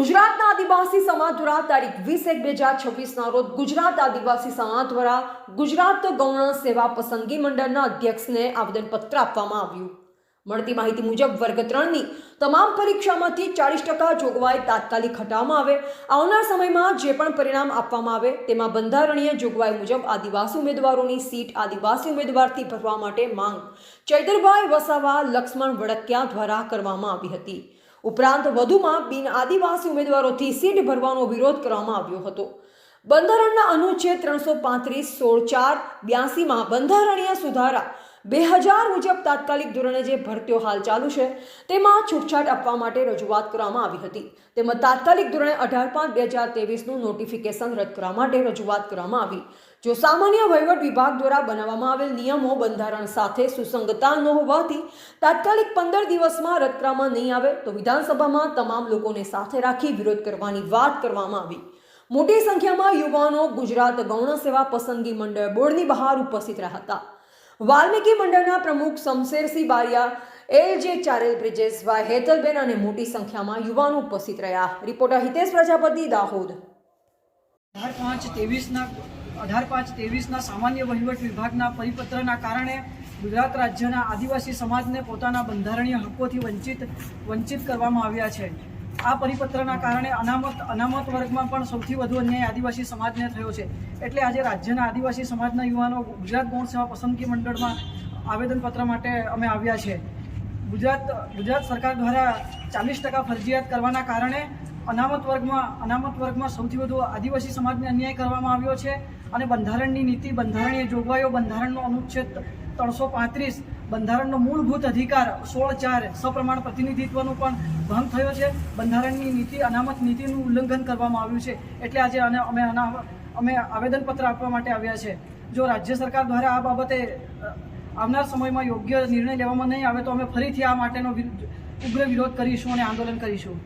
ગુજરાતના આદિવાસી સમાજ દ્વારા તારીખ વીસ એક બે હજાર છવ્વીસના રોજ ગુજરાત આદિવાસી સમાજ દ્વારા ગુજરાત ગૌણ સેવા પસંદગી મંડળના અધ્યક્ષને આવેદનપત્ર આપવામાં આવ્યું. મળતી માહિતી મુજબ વર્ગ ત્રણની તમામ પરીક્ષામાંથી ચાલીસ ટકા જોગવાઈ તાત્કાલિક હટાવવામાં આવે. આવનાર સમયમાં જે પણ પરિણામ આપવામાં આવે તેમાં બંધારણીય જોગવાઈ મુજબ આદિવાસી ઉમેદવારોની સીટ આદિવાસી ઉમેદવારથી ભરવા માટે માંગ. ચૈતરભાઈ વસાવા, લક્ષ્મણ વડકિયા દ્વારા કરવામાં આવી હતી. ઉપરાંત વધુમાં બિન આદિવાસી ઉમેદવારોથી સીટ ભરવાનો વિરોધ કરવામાં આવ્યો હતો. બંધારણના અનુચ્છેદ ત્રણસો પાંત્રીસ, સોળ, ચાર, બ્યાસીમાં બંધારણીય સુધારા બે હજાર મુજબ તાત્કાલિક ધોરણે જે ભરતીઓ હાલ ચાલુ છે, તેમાં છૂટછાટ આપવા માટે રજૂઆત કરવામાં આવી હતી. તેમજ તાત્કાલિક ધોરણે અઢાર પાંચ બે હજાર ત્રેવીસનું નોટિફિકેશન રદ કરવા માટે રજૂઆત કરવામાં આવી. જો સામાન્ય વહીવટ વિભાગ દ્વારા બનાવવામાં આવેલ નિયમો બંધારણ સાથે સુસંગતતા ન હોવાથી તાત્કાલિક પંદર દિવસમાં રદ કરવામાં નહીં આવે, તો વિધાનસભામાં તમામ લોકોને સાથે રાખી વિરોધ કરવાની વાત કરવામાં આવી. મોટી સંખ્યામાં યુવાનો ગુજરાત ગૌણ સેવા પસંદગી મંડળ બોર્ડની બહાર ઉપસ્થિત રહ્યા હતા. વાલ્મીકી મંડળના પ્રમુખ શમશેરસિંહ બારિયા એલ જે ચારેલ બ્રિજેશભાઈ હેતલબેન અને મોટી સંખ્યામાં યુવાનો ઉપસ્થિત રહ્યા. રિપોર્ટર હિતેશ પ્રજાપતિ દાહોદ. અઢાર પાંચ તેવીસના અઢાર પાંચ ત્રેવીસના સામાન્ય વહીવટ વિભાગના પરિપત્રના કારણે ગુજરાત રાજ્યના આદિવાસી સમાજને પોતાના બંધારણીય હકોથી વંચિત વંચિત કરવામાં આવ્યા છે. આ પરિપત્રના કારણે અનામત અનામત વર્ગમાં પણ સૌથી વધુ અન્યાય આદિવાસી સમાજને થયો છે. એટલે આજે રાજ્યના આદિવાસી સમાજના યુવાનો ગુજરાત ગૌણ સેવા પસંદગી મંડળમાં આવેદનપત્ર માટે અમે આવ્યા છે. ગુજરાત ગુજરાત સરકાર દ્વારા ચાલીસ ટકા ફરજિયાત કરવાના કારણે અનામત વર્ગમાં અનામત વર્ગમાં સૌથી વધુ આદિવાસી સમાજને અન્યાય કરવામાં આવ્યો છે અને બંધારણની નીતિ, બંધારણીય જોગવાઈઓ, બંધારણનો અનુચ્છેદ ત્રણસો પાંત્રીસ, બંધારણનો મૂળભૂત અધિકાર સોળ ચાર સપ્રમાણ પ્રતિનિધિત્વનો પણ ભંગ થયો છે. બંધારણની નીતિ, અનામત નીતિનું ઉલ્લંઘન કરવામાં આવ્યું છે. એટલે આજે અને અમે અમે આવેદનપત્ર આપવા માટે આવ્યા છે. જો રાજ્ય સરકાર દ્વારા આ બાબતે આવનાર સમયમાં યોગ્ય નિર્ણય લેવામાં નહીં આવે તો અમે ફરીથી આ માટેનો ઉગ્ર વિરોધ કરીશું અને આંદોલન કરીશું.